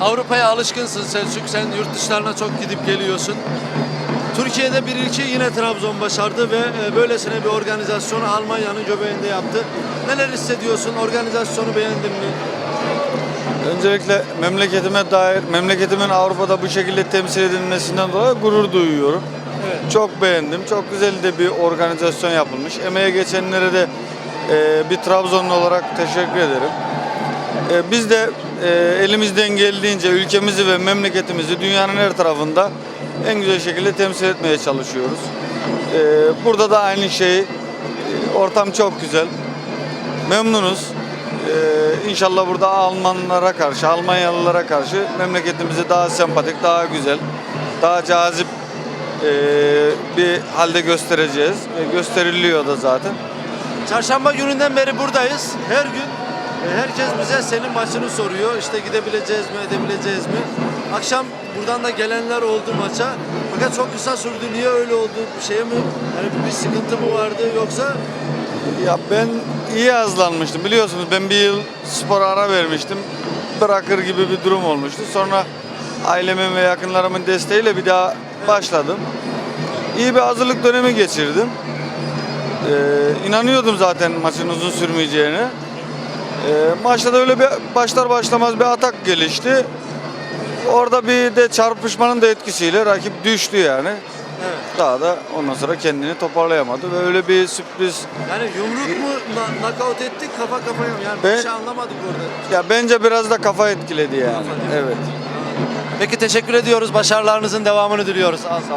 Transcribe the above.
Avrupa'ya alışkınsın Selçuk. Sen yurt dışlarına çok gidip geliyorsun. Türkiye'de bir ilki yine Trabzon başardı ve e, böylesine bir organizasyonu Almanya'nın göbeğinde yaptı. Neler hissediyorsun? Organizasyonu beğendin mi? Öncelikle memleketime dair, memleketimin Avrupa'da bu şekilde temsil edilmesinden dolayı gurur duyuyorum. Evet. Çok beğendim. Çok güzel de bir organizasyon yapılmış. Emeğe geçenlere de e, bir Trabzonlu olarak teşekkür ederim. E, biz de elimizden geldiğince ülkemizi ve memleketimizi dünyanın her tarafında en güzel şekilde temsil etmeye çalışıyoruz. E, burada da aynı şey. E, ortam çok güzel. Memnunuz. Ee, inşallah burada Almanlara karşı, Almanyalılara karşı memleketimizi daha sempatik, daha güzel, daha cazip ee, bir halde göstereceğiz. E, gösteriliyor da zaten. Çarşamba gününden beri buradayız. Her gün e, herkes bize senin maçını soruyor. İşte gidebileceğiz mi, edebileceğiz mi? Akşam buradan da gelenler oldu maça. Fakat çok kısa sürdü. Niye öyle oldu? Bir şey mi? Yani bir sıkıntı mı vardı yoksa? Ya ben iyi hazırlanmıştım. Biliyorsunuz ben bir yıl spora ara vermiştim. Bırakır gibi bir durum olmuştu. Sonra ailemin ve yakınlarımın desteğiyle bir daha başladım. İyi bir hazırlık dönemi geçirdim. Ee, inanıyordum zaten maçın uzun sürmeyeceğine. Ee, maçta da öyle bir başlar başlamaz bir atak gelişti. Orada bir de çarpışmanın da etkisiyle rakip düştü yani. Evet. Daha da ondan sonra kendini toparlayamadı ve öyle bir sürpriz Yani yumruk mu na- knockout ettik kafa kafaya mı? Yani Ben- bir şey anlamadık orada. Ya bence biraz da kafa etkiledi yani. Kafa? Evet. Peki teşekkür ediyoruz. Başarılarınızın devamını diliyoruz. Az